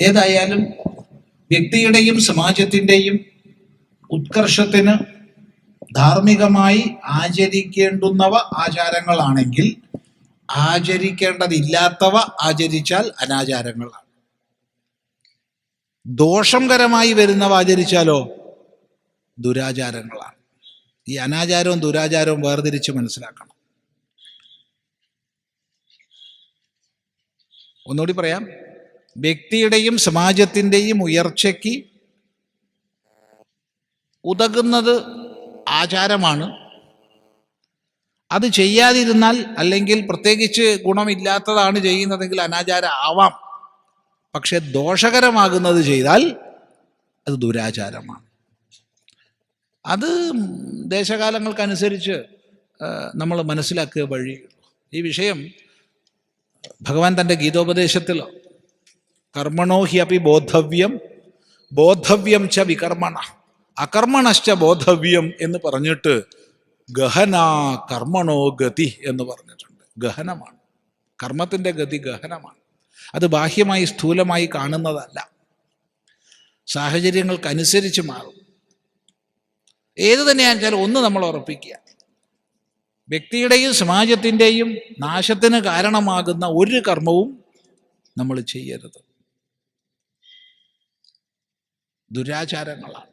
ഏതായാലും വ്യക്തിയുടെയും സമാജത്തിന്റെയും ഉത്കർഷത്തിന് ധാർമ്മികമായി ആചരിക്കേണ്ടുന്നവ ആചാരങ്ങളാണെങ്കിൽ ആചരിക്കേണ്ടതില്ലാത്തവ ആചരിച്ചാൽ അനാചാരങ്ങളാണ്. ദോഷംകരമായി വരുന്നവ ആചരിച്ചാലോ? ദുരാചാരങ്ങളാണ്. ഈ അനാചാരവും ദുരാചാരവും വേർതിരിച്ച് മനസ്സിലാക്കണം. ഒന്നുകൂടി പറയാം. വ്യക്തിയുടെയും സമാജത്തിന്റെയും ഉയർച്ചയ്ക്ക് ഉതകുന്നത് ആചാരമാണ്. അത് ചെയ്യാതിരുന്നാൽ അല്ലെങ്കിൽ പ്രത്യേകിച്ച് ഗുണമില്ലാത്തതാണ് ചെയ്യുന്നതെങ്കിൽ അനാചാരം ആവാം പക്ഷെ ദോഷകരമാകുന്നത് ചെയ്താൽ അത് ദുരാചാരമാണ്. അത് ദേശകാലങ്ങൾക്കനുസരിച്ച് നമ്മൾ മനസ്സിലാക്കുക വഴി. ഈ വിഷയം ഭഗവാൻ തന്റെ ഗീതോപദേശത്തിൽ കർമ്മണോ ഹി അപ്പി ബോധവ്യം ബോധവ്യം ച വികർമ്മണ. അകർമ്മണശ്ച ബോധവ്യം എന്ന് പറഞ്ഞിട്ട് ഗഹന കർമ്മണോ ഗതി എന്ന് പറഞ്ഞിട്ടുണ്ട്. ഗഹനമാണ്. കർമ്മത്തിന്റെ ഗതി ഗഹനമാണ്. അത് ബാഹ്യമായി സ്ഥൂലമായി കാണുന്നതല്ല. സാഹചര്യങ്ങൾക്കനുസരിച്ച് മാറും. ഏത് തന്നെയാണെന്ന് ഒന്ന് നമ്മൾ ഉറപ്പിക്കുക. വ്യക്തിയുടെയും സമാജത്തിന്റെയും നാശത്തിന് കാരണമാകുന്ന ഒരു കർമ്മവും നമ്മൾ ചെയ്യരുത്. ദുരാചാരങ്ങളാണ്.